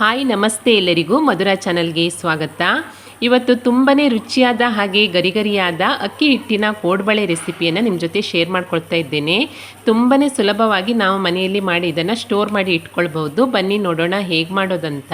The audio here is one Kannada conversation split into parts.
ಹಾಯ್, ನಮಸ್ತೆ ಎಲ್ಲರಿಗೂ ಮಧುರ ಚಾನಲ್ಗೆ ಸ್ವಾಗತ. ಇವತ್ತು ತುಂಬಾ ರುಚಿಯಾದ ಹಾಗೆ ಗರಿಗರಿಯಾದ ಅಕ್ಕಿ ಹಿಟ್ಟಿನ ಕೋಡ್ಬಳೆ ರೆಸಿಪಿಯನ್ನು ನಿಮ್ಮ ಜೊತೆ ಶೇರ್ ಮಾಡ್ಕೊಳ್ತಾ ಇದ್ದೇನೆ. ತುಂಬಾ ಸುಲಭವಾಗಿ ನಾವು ಮನೆಯಲ್ಲಿ ಮಾಡಿ ಇದನ್ನು ಸ್ಟೋರ್ ಮಾಡಿ ಇಟ್ಕೊಳ್ಬೋದು ಬನ್ನಿ ನೋಡೋಣ ಹೇಗೆ ಮಾಡೋದಂತ.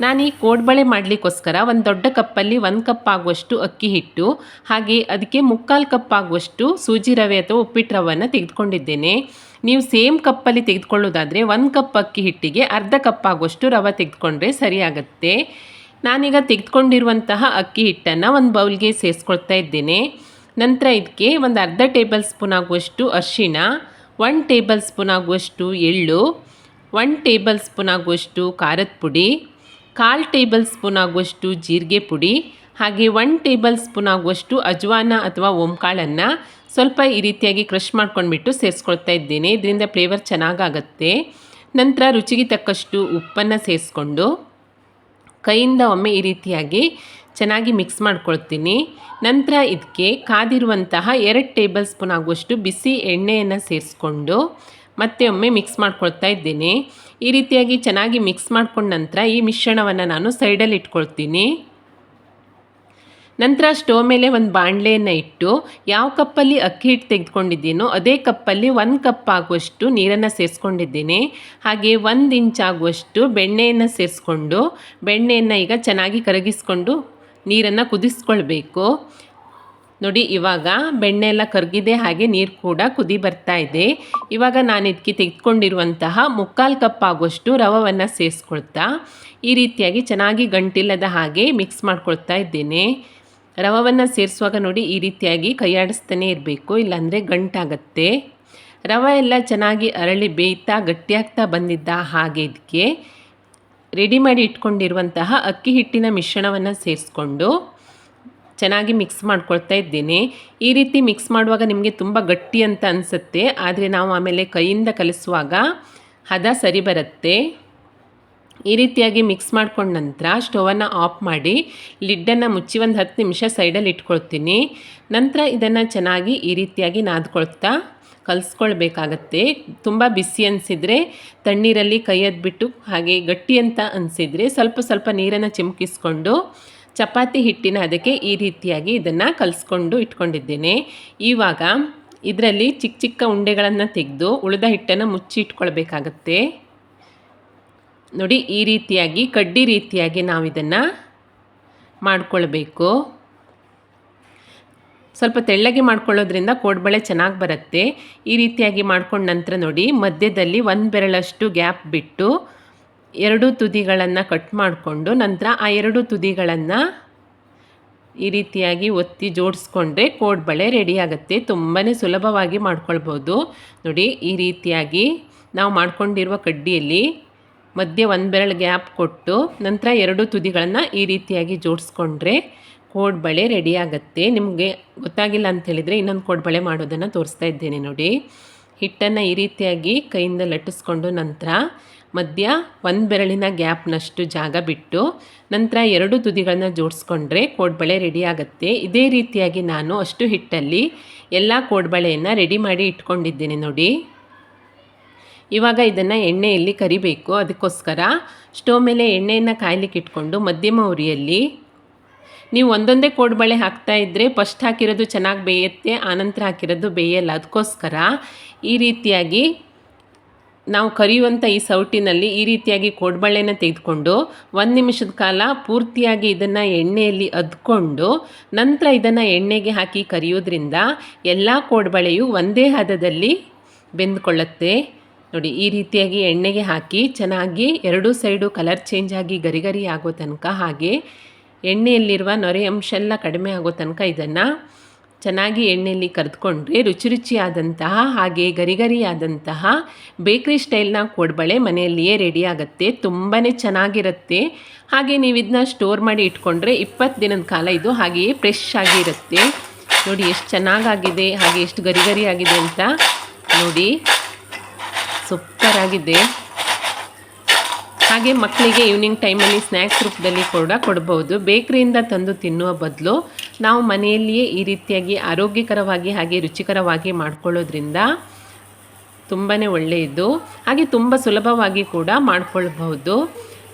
ನಾನು ಈ ಕೋಡ್ಬಳೆ ಮಾಡಲಿಕ್ಕೋಸ್ಕರ ಒಂದು ದೊಡ್ಡ ಕಪ್ಪಲ್ಲಿ ಒಂದು ಕಪ್ ಆಗುವಷ್ಟು ಅಕ್ಕಿ ಹಿಟ್ಟು, ಹಾಗೆ ಅದಕ್ಕೆ ಮುಕ್ಕಾಲು ಕಪ್ ಆಗುವಷ್ಟು ಸೂಜಿ ರವೆ ಅಥವಾ ಉಪ್ಪಿಟ್ಟು ರವೆಯನ್ನು ತೆಗೆದುಕೊಂಡಿದ್ದೇನೆ. ನೀವು ಸೇಮ್ ಕಪ್ಪಲ್ಲಿ ತೆಗೆದುಕೊಳ್ಳೋದಾದರೆ ಒಂದು ಕಪ್ ಅಕ್ಕಿ ಹಿಟ್ಟಿಗೆ ಅರ್ಧ ಕಪ್ ಆಗುವಷ್ಟು ರವೆ ತೆಗೆದುಕೊಂಡ್ರೆ ಸರಿಯಾಗತ್ತೆ. ನಾನೀಗ ತೆಗೆದುಕೊಂಡಿರುವಂತಹ ಅಕ್ಕಿ ಹಿಟ್ಟನ್ನು ಒಂದು ಬೌಲ್ಗೆ ಸೇರಿಸ್ಕೊಳ್ತಾ ಇದ್ದೇನೆ. ನಂತರ ಇದಕ್ಕೆ ಒಂದು ಅರ್ಧ ಟೇಬಲ್ ಸ್ಪೂನ್ ಆಗುವಷ್ಟು ಅರಿಶಿಣ ಒನ್ ಟೇಬಲ್ ಸ್ಪೂನ್ ಆಗುವಷ್ಟು ಎಳ್ಳು ಒನ್ ಟೇಬಲ್ ಸ್ಪೂನ್ ಆಗುವಷ್ಟು ಖಾರದ ಪುಡಿ, ಕಾಲು ಟೇಬಲ್ ಸ್ಪೂನ್ ಆಗುವಷ್ಟು ಜೀರಿಗೆ ಪುಡಿ, ಹಾಗೆ ಒನ್ ಟೇಬಲ್ ಸ್ಪೂನ್ ಆಗುವಷ್ಟು ಅಜ್ವಾನ ಅಥವಾ ಓಂಕಾಳನ್ನು ಸ್ವಲ್ಪ ಈ ರೀತಿಯಾಗಿ ಕ್ರಷ್ ಮಾಡ್ಕೊಂಡ್ಬಿಟ್ಟು ಸೇರಿಸ್ಕೊಳ್ತಾ ಇದ್ದೇನೆ. ಇದರಿಂದ ಫ್ಲೇವರ್ ಚೆನ್ನಾಗಾಗತ್ತೆ. ನಂತರ ರುಚಿಗೆ ತಕ್ಕಷ್ಟು ಉಪ್ಪನ್ನು ಸೇರಿಸ್ಕೊಂಡು ಕೈಯಿಂದ ಒಮ್ಮೆ ಈ ರೀತಿಯಾಗಿ ಚೆನ್ನಾಗಿ ಮಿಕ್ಸ್ ಮಾಡ್ಕೊಳ್ತೀನಿ. ನಂತರ ಇದಕ್ಕೆ ಕಾದಿರುವಂತಹ ಎರಡು ಟೇಬಲ್ ಸ್ಪೂನ್ ಆಗುವಷ್ಟು ಬಿಸಿ ಎಣ್ಣೆಯನ್ನು ಸೇರಿಸ್ಕೊಂಡು ಮತ್ತೆ ಒಮ್ಮೆ ಮಿಕ್ಸ್ ಮಾಡ್ಕೊಳ್ತಾ ಇದ್ದೇನೆ. ಈ ರೀತಿಯಾಗಿ ಚೆನ್ನಾಗಿ ಮಿಕ್ಸ್ ಮಾಡ್ಕೊಂಡ ನಂತರ ಈ ಮಿಶ್ರಣವನ್ನು ನಾನು ಸೈಡಲ್ಲಿ ಇಟ್ಕೊಳ್ತೀನಿ. ನಂತರ ಸ್ಟೋವ್ ಮೇಲೆ ಒಂದು ಬಾಣಲೆಯನ್ನು ಇಟ್ಟು ಯಾವ ಕಪ್ಪಲ್ಲಿ ಅಕ್ಕಿ ಹಿಟ್ಟು ತೆಗೆದುಕೊಂಡಿದ್ದೀನೋ ಅದೇ ಕಪ್ಪಲ್ಲಿ ಒಂದು ಕಪ್ ಆಗುವಷ್ಟು ನೀರನ್ನು ಸೇರಿಸ್ಕೊಂಡಿದ್ದೀನಿ. ಹಾಗೆ ಒಂದು ಇಂಚ್ ಆಗುವಷ್ಟು ಬೆಣ್ಣೆಯನ್ನು ಸೇರಿಸ್ಕೊಂಡು ಬೆಣ್ಣೆಯನ್ನು ಈಗ ಚೆನ್ನಾಗಿ ಕರಗಿಸ್ಕೊಂಡು ನೀರನ್ನು ಕುದಿಸ್ಕೊಳ್ಬೇಕು. ನೋಡಿ, ಇವಾಗ ಬೆಣ್ಣೆ ಎಲ್ಲ ಕರಗಿದೆ, ಹಾಗೆ ನೀರು ಕೂಡ ಕುದಿ ಬರ್ತಾ ಇದೆ. ಇವಾಗ ನಾನು ಇದಕ್ಕೆ ತೆಗೆದುಕೊಂಡಿರುವಂತಹ ಮುಕ್ಕಾಲು ಕಪ್ ಆಗುವಷ್ಟು ರವವನ್ನು ಸೇರಿಸ್ಕೊಳ್ತಾ ಈ ರೀತಿಯಾಗಿ ಚೆನ್ನಾಗಿ ಗಂಟಿಲ್ಲದ ಹಾಗೆ ಮಿಕ್ಸ್ ಮಾಡ್ಕೊಳ್ತಾ ಇದ್ದೇನೆ. ರವವನ್ನು ಸೇರಿಸುವಾಗ ನೋಡಿ ಈ ರೀತಿಯಾಗಿ ಕೈಯಾಡಿಸ್ತಾನೆ ಇರಬೇಕು, ಇಲ್ಲಾಂದರೆ ಗಂಟಾಗತ್ತೆ. ರವೆ ಎಲ್ಲ ಚೆನ್ನಾಗಿ ಅರಳಿ ಬೇಯ್ತಾ ಗಟ್ಟಿಯಾಗ್ತಾ ಬಂದಿದ್ದ ಹಾಗೆ ಇದಕ್ಕೆ ರೆಡಿ ಮಾಡಿ ಇಟ್ಕೊಂಡಿರುವಂತಹ ಅಕ್ಕಿ ಹಿಟ್ಟಿನ ಮಿಶ್ರಣವನ್ನು ಸೇರಿಸ್ಕೊಂಡು ಚೆನ್ನಾಗಿ ಮಿಕ್ಸ್ ಮಾಡ್ಕೊಳ್ತಾ ಇದ್ದೇನೆ. ಈ ರೀತಿ ಮಿಕ್ಸ್ ಮಾಡುವಾಗ ನಿಮಗೆ ತುಂಬ ಗಟ್ಟಿ ಅಂತ ಅನಿಸುತ್ತೆ, ಆದರೆ ನಾವು ಆಮೇಲೆ ಕೈಯಿಂದ ಕಲಿಸುವಾಗ ಹದ ಸರಿ ಬರುತ್ತೆ. ಈ ರೀತಿಯಾಗಿ ಮಿಕ್ಸ್ ಮಾಡ್ಕೊಂಡ ನಂತರ ಸ್ಟವನ್ನು ಆಫ್ ಮಾಡಿ ಲಿಡ್ಡನ್ನು ಮುಚ್ಚಿ ಒಂದು ಹತ್ತು ನಿಮಿಷ ಸೈಡಲ್ಲಿ ಇಟ್ಕೊಳ್ತೀನಿ. ನಂತರ ಇದನ್ನು ಚೆನ್ನಾಗಿ ಈ ರೀತಿಯಾಗಿ ನಾದ್ಕೊಳ್ತಾ ಕಲಿಸ್ಕೊಳ್ಬೇಕಾಗತ್ತೆ. ತುಂಬ ಬಿಸಿ ಅನಿಸಿದರೆ ತಣ್ಣೀರಲ್ಲಿ ಕೈ ಬಿಟ್ಟು ಹಾಗೆ ಗಟ್ಟಿ ಅಂತ ಅನಿಸಿದರೆ ಸ್ವಲ್ಪ ಸ್ವಲ್ಪ ನೀರನ್ನು ಚಿಮುಕಿಸ್ಕೊಂಡು ಚಪಾತಿ ಹಿಟ್ಟಿನ ಅದಕ್ಕೆ ಈ ರೀತಿಯಾಗಿ ಇದನ್ನು ಕಲಿಸ್ಕೊಂಡು ಇಟ್ಕೊಂಡಿದ್ದೇನೆ. ಇವಾಗ ಇದರಲ್ಲಿ ಚಿಕ್ಕ ಚಿಕ್ಕ ಉಂಡೆಗಳನ್ನು ತೆಗೆದು ಉಳಿದ ಹಿಟ್ಟನ್ನು ಮುಚ್ಚಿ ಇಟ್ಕೊಳ್ಬೇಕಾಗತ್ತೆ. ನೋಡಿ, ಈ ರೀತಿಯಾಗಿ, ಕಡ್ಡಿ ರೀತಿಯಾಗಿ ನಾವು ಇದನ್ನು ಮಾಡಿಕೊಳ್ಬೇಕು. ಸ್ವಲ್ಪ ತೆಳ್ಳಗೆ ಮಾಡ್ಕೊಳ್ಳೋದ್ರಿಂದ ಕೋಡ್ಬಳೆ ಚೆನ್ನಾಗಿ ಬರುತ್ತೆ. ಈ ರೀತಿಯಾಗಿ ಮಾಡ್ಕೊಂಡ ನಂತರ ನೋಡಿ, ಮಧ್ಯದಲ್ಲಿ ಒಂದು ಬೆರಳಷ್ಟು ಗ್ಯಾಪ್ ಬಿಟ್ಟು ಎರಡು ತುದಿಗಳನ್ನು ಕಟ್ ಮಾಡಿಕೊಂಡು ನಂತರ ಆ ಎರಡು ತುದಿಗಳನ್ನು ಈ ರೀತಿಯಾಗಿ ಒತ್ತಿ ಜೋಡಿಸ್ಕೊಂಡ್ರೆ ಕೋಡ್ಬಳೆ ರೆಡಿ ಆಗುತ್ತೆ. ತುಂಬಾ ಸುಲಭವಾಗಿ ಮಾಡ್ಕೊಳ್ಬೋದು. ನೋಡಿ, ಈ ರೀತಿಯಾಗಿ ನಾವು ಮಾಡ್ಕೊಂಡಿರುವ ಕಡ್ಡಿಯಲ್ಲಿ ಮಧ್ಯೆ ಒಂದು ಬೆರಳು ಗ್ಯಾಪ್ ಕೊಟ್ಟು ನಂತರ ಎರಡು ತುದಿಗಳನ್ನು ಈ ರೀತಿಯಾಗಿ ಜೋಡಿಸ್ಕೊಂಡ್ರೆ ಕೋಡ್ಬಳೆ ರೆಡಿ ಆಗುತ್ತೆ. ನಿಮಗೆ ಗೊತ್ತಾಗಿಲ್ಲ ಅಂತ ಹೇಳಿದರೆ ಇನ್ನೊಂದು ಕೋಡ್ಬಳೆ ಮಾಡೋದನ್ನು ತೋರಿಸ್ತಾ ಇದ್ದೇನೆ ನೋಡಿ. ಹಿಟ್ಟನ್ನು ಈ ರೀತಿಯಾಗಿ ಕೈಯಿಂದ ಲಟ್ಟಿಸ್ಕೊಂಡು ನಂತರ ಮಧ್ಯ ಒಂದು ಬೆರಳಿನ ಗ್ಯಾಪ್ನಷ್ಟು ಜಾಗ ಬಿಟ್ಟು ನಂತರ ಎರಡು ತುದಿಗಳನ್ನ ಜೋಡಿಸ್ಕೊಂಡ್ರೆ ಕೋಡ್ಬಳೆ ರೆಡಿ ಆಗುತ್ತೆ. ಇದೇ ರೀತಿಯಾಗಿ ನಾನು ಅಷ್ಟು ಹಿಟ್ಟಲ್ಲಿ ಎಲ್ಲ ಕೋಡ್ಬಳೆಯನ್ನು ರೆಡಿ ಮಾಡಿ ಇಟ್ಕೊಂಡಿದ್ದೇನೆ ನೋಡಿ. ಇವಾಗ ಇದನ್ನು ಎಣ್ಣೆಯಲ್ಲಿ ಕರಿಬೇಕು. ಅದಕ್ಕೋಸ್ಕರ ಸ್ಟೋವ್ ಮೇಲೆ ಎಣ್ಣೆಯನ್ನು ಕಾಯಲಿಕ್ಕೆ ಇಟ್ಕೊಂಡು ಮಧ್ಯಮ ಉರಿಯಲ್ಲಿ ನೀವು ಒಂದೊಂದೇ ಕೋಡ್ಬಳೆ ಹಾಕ್ತಾ ಇದ್ದರೆ ಫಸ್ಟ್ ಹಾಕಿರೋದು ಚೆನ್ನಾಗಿ ಬೇಯುತ್ತೆ ಆನಂತರ ಹಾಕಿರೋದು ಬೇಯಲ್ಲ. ಅದಕ್ಕೋಸ್ಕರ ಈ ರೀತಿಯಾಗಿ ನಾವು ಕರಿಯುವಂಥ ಈ ಸೌಟಿನಲ್ಲಿ ಈ ರೀತಿಯಾಗಿ ಕೋಡ್ಬಳೆನ ತೆಗೆದುಕೊಂಡು ಒಂದು ನಿಮಿಷದ ಕಾಲ ಪೂರ್ತಿಯಾಗಿ ಇದನ್ನು ಎಣ್ಣೆಯಲ್ಲಿ ಅದ್ಕೊಂಡು ನಂತರ ಇದನ್ನು ಎಣ್ಣೆಗೆ ಹಾಕಿ ಕರಿಯೋದ್ರಿಂದ ಎಲ್ಲ ಕೋಡ್ಬಳೆಯು ಒಂದೇ ಹದದಲ್ಲಿ ಬೆಂದ್ಕೊಳ್ಳುತ್ತೆ. ನೋಡಿ, ಈ ರೀತಿಯಾಗಿ ಎಣ್ಣೆಗೆ ಹಾಕಿ ಚೆನ್ನಾಗಿ ಎರಡು ಸೈಡು ಕಲರ್ ಚೇಂಜ್ ಆಗಿ ಗರಿ ಗರಿ ಆಗೋ ತನಕ ಹಾಗೆ ಎಣ್ಣೆಯಲ್ಲಿರುವ ನೊರೆ ಅಂಶ ಎಲ್ಲ ಕಡಿಮೆ ಆಗೋ ತನಕ ಇದನ್ನು ಚೆನ್ನಾಗಿ ಎಣ್ಣೆಯಲ್ಲಿ ಕರೆದುಕೊಂಡ್ರೆ ರುಚಿ ರುಚಿಯಾದಂತಹ ಹಾಗೆ ಗರಿಗರಿಯಾದಂತಹ ಬೇಕ್ರಿ ಸ್ಟೈಲ್ನ ಕೋಡ್ಬಳೆ ಮನೆಯಲ್ಲಿಯೇ ರೆಡಿ ಆಗುತ್ತೆ ತುಂಬಾ ಚೆನ್ನಾಗಿರುತ್ತೆ. ಹಾಗೆ ನೀವು ಇದನ್ನ ಸ್ಟೋರ್ ಮಾಡಿ ಇಟ್ಕೊಂಡ್ರೆ ಇಪ್ಪತ್ತು ದಿನದ ಕಾಲ ಇದು ಹಾಗೆಯೇ ಫ್ರೆಶ್ ಆಗಿರುತ್ತೆ. ನೋಡಿ, ಎಷ್ಟು ಚೆನ್ನಾಗಾಗಿದೆ, ಹಾಗೆ ಎಷ್ಟು ಗರಿ ಗರಿ ಆಗಿದೆ ಅಂತ ನೋಡಿ. ಸೂಪರ್ ಆಗಿದೆ. ಹಾಗೆ ಮಕ್ಕಳಿಗೆ ಈವ್ನಿಂಗ್ ಟೈಮಲ್ಲಿ ಸ್ನ್ಯಾಕ್ಸ್ ರೂಪದಲ್ಲಿ ಕೂಡ ಕೊಡ್ಬೋದು ಬೇಕ್ರಿಯಿಂದ ತಂದು ತಿನ್ನುವ ಬದಲು ನಾವು ಮನೆಯಲ್ಲಿಯೇ ಈ ರೀತಿಯಾಗಿ ಆರೋಗ್ಯಕರವಾಗಿ ಹಾಗೆ ರುಚಿಕರವಾಗಿ ಮಾಡ್ಕೊಳ್ಳೋದ್ರಿಂದ ತುಂಬಾ ಒಳ್ಳೆಯದು. ಹಾಗೆ ತುಂಬ ಸುಲಭವಾಗಿ ಕೂಡ ಮಾಡ್ಕೊಳ್ಬಹುದು.